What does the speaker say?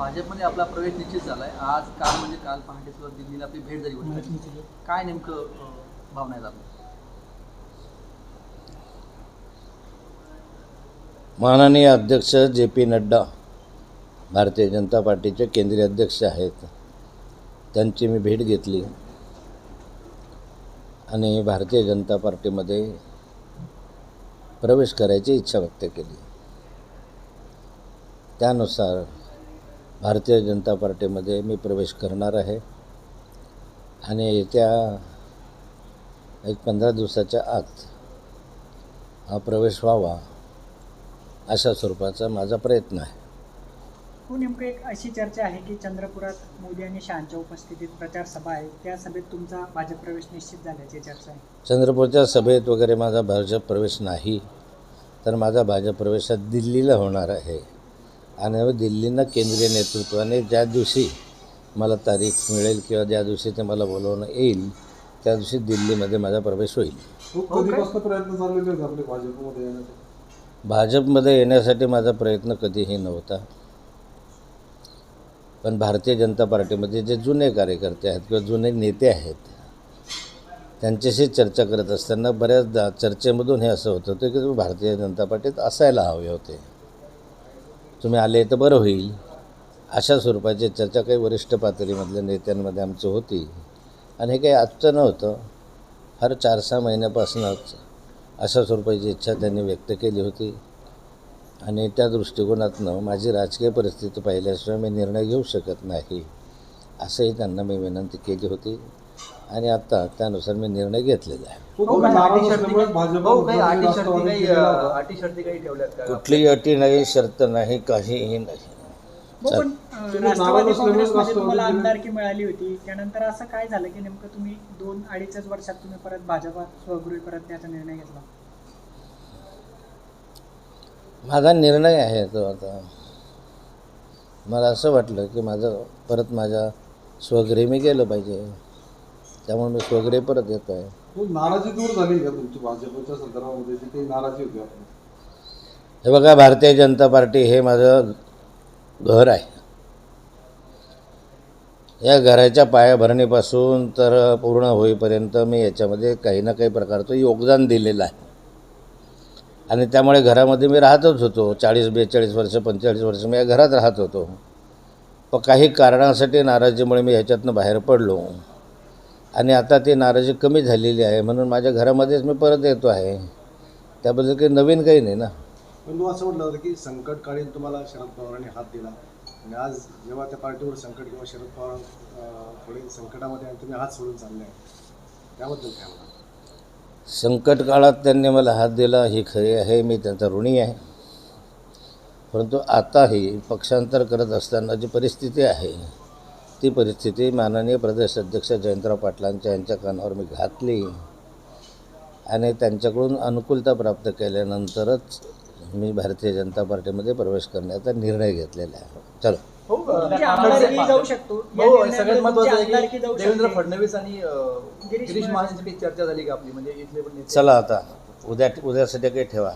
भाजपमध्ये आपला प्रवेश निश्चित झाला आहे आज काल म्हणजे काल पहाटे सुद्धा दिल्लीला आपली भेट झाली होती. काय नेमकं भावना आहेत आपल्या? माननीय अध्यक्ष जे पी नड्डा भारतीय जनता पार्टीचे केंद्रीय अध्यक्ष आहेत. त्यांची मी भेट घेतली. आणि भारतीय जनता पार्टीमध्ये प्रवेश करायची इच्छा व्यक्त केली. त्यानुसार भारतीय जनता पार्टीमध्ये मी प्रवेश करणार आहे. आणि येत्या एक पंधरा दिवसाच्या आत हा प्रवेश व्हावा अशा स्वरूपाचा माझा प्रयत्न आहे. हो नेमकं एक अशी चर्चा आहे की चंद्रपुरात मोदी आणि शहांच्या उपस्थितीत प्रचार सभा आहे. त्या सभेत तुमचा भाजप प्रवेश निश्चित झाल्याची चर्चा आहे. चंद्रपूरच्या सभेत वगैरे माझा भाजप प्रवेश नाही तर माझा भाजप प्रवेश दिल्लीला होणार आहे. आणि दिल्लीनं केंद्रीय नेतृत्वाने ज्या दिवशी मला तारीख मिळेल किंवा ज्या दिवशी ते मला बोलवणं येईल त्या दिवशी दिल्लीमध्ये माझा प्रवेश होईल. भाजपमध्ये येण्यासाठी माझा प्रयत्न कधीही नव्हता. पण भारतीय जनता पार्टीमध्ये जे जुने कार्यकर्ते आहेत किंवा जुने नेते आहेत त्यांच्याशी चर्चा करत असताना बऱ्याचदा चर्चेमधून हे असं होत होतं की तुम्ही भारतीय जनता पार्टीत असायला हवे होते. तुम्ही आले तर बरं होईल. अशा स्वरूपाची चर्चा काही वरिष्ठ पातळीमधल्या नेत्यांमध्ये आमची होती. आणि हे काही आजचं नव्हतं. हर चार सहा महिन्यापासूनच अशा स्वरूपाची इच्छा त्यांनी व्यक्त केली होती. आणि त्या दृष्टिकोनातनं माझी राजकीय परिस्थिती पाहिल्याशिवाय मी निर्णय घेऊ शकत नाही असंही त्यांना मी विनंती केली होती. आणि आता त्यानुसार मी निर्णय घेतलेला आहे. भाजप काही ठेवल्यात का? कुठलीही अटी नाही शर्त नाही काहीही नाही. हो पण अं, राष्ट्रवादी काँग्रेसमध्ये तुम्हाला. आमदारकी मिळाली होती. त्यानंतर असं काय झालं की नेमकं तुम्ही दोन अडीचच वर्षात तुम्ही परत भाजपात स्वगृही परत त्याचा निर्णय घेतला? माझा निर्णय आहे तो आता. मला असं वाटलं की माझं परत माझ्या स्वगृही मी गेलं पाहिजे. त्यामुळे मी स्वगृही परत येतो आहे. नाराजी दूर झाली का तुमची भाजपच्या संदर्भामध्ये जी काही नाराजी होती हे बघा भारतीय जनता पार्टी हे माझं घर आहे. या घराच्या पायाभरणीपासून तर पूर्ण होईपर्यंत मी याच्यामध्ये काही ना काही प्रकारचं योगदान दिलेलं आहे. आणि त्यामुळे घरामध्ये मी राहतच होतो. चाळीस बेचाळीस वर्ष पंचेचाळीस वर्ष मी या घरात राहत होतो. पण काही कारणासाठी नाराजीमुळे मी ह्याच्यातनं बाहेर पडलो. आणि आता ती नाराजी कमी झालेली आहे. म्हणून माझ्या घरामध्येच मी परत येतो आहे. त्याबद्दल काही नवीन काही नाही ना. पण तू असं म्हटलं होतं की संकटकाळीन तुम्हाला शरद पवारांनी हात दिला. आणि आज जेव्हा त्या पार्टीवर संकट किंवा शरद पवार थोडे संकटामध्ये आणि तुम्ही हात सोडून चालले आहे. त्याबद्दल काय म्हणा संकट काळात त्यांनी मला हात दिला. ही खरी आहे. मी त्यांचा ऋणी आहे. परंतु आताही पक्षांतर करत असताना जी परिस्थिती आहे ती परिस्थिती माननीय प्रदेश अध्यक्ष जयंतराव पाटलांच्या यांच्या कानावर मी घातली. आणि त्यांच्याकडून अनुकूलता प्राप्त केल्यानंतरच मी भारतीय जनता पार्टीमध्ये प्रवेश करण्याचा निर्णय घेतलेला आहे. चलो. हो, जाऊ शकतो. हो निर्णयामुळे सगळ्यात महत्वाचं तुमची आमदारकी आहे जाऊ की देवेंद्र शकते. फडणवीस आणि अं, गिरीश गिरीश महाजन. महाजनची काही चर्चा झाली का आपली? म्हणजे इथले पण नेते चला आता. उद्या उद्यासाठी काही ठेवा.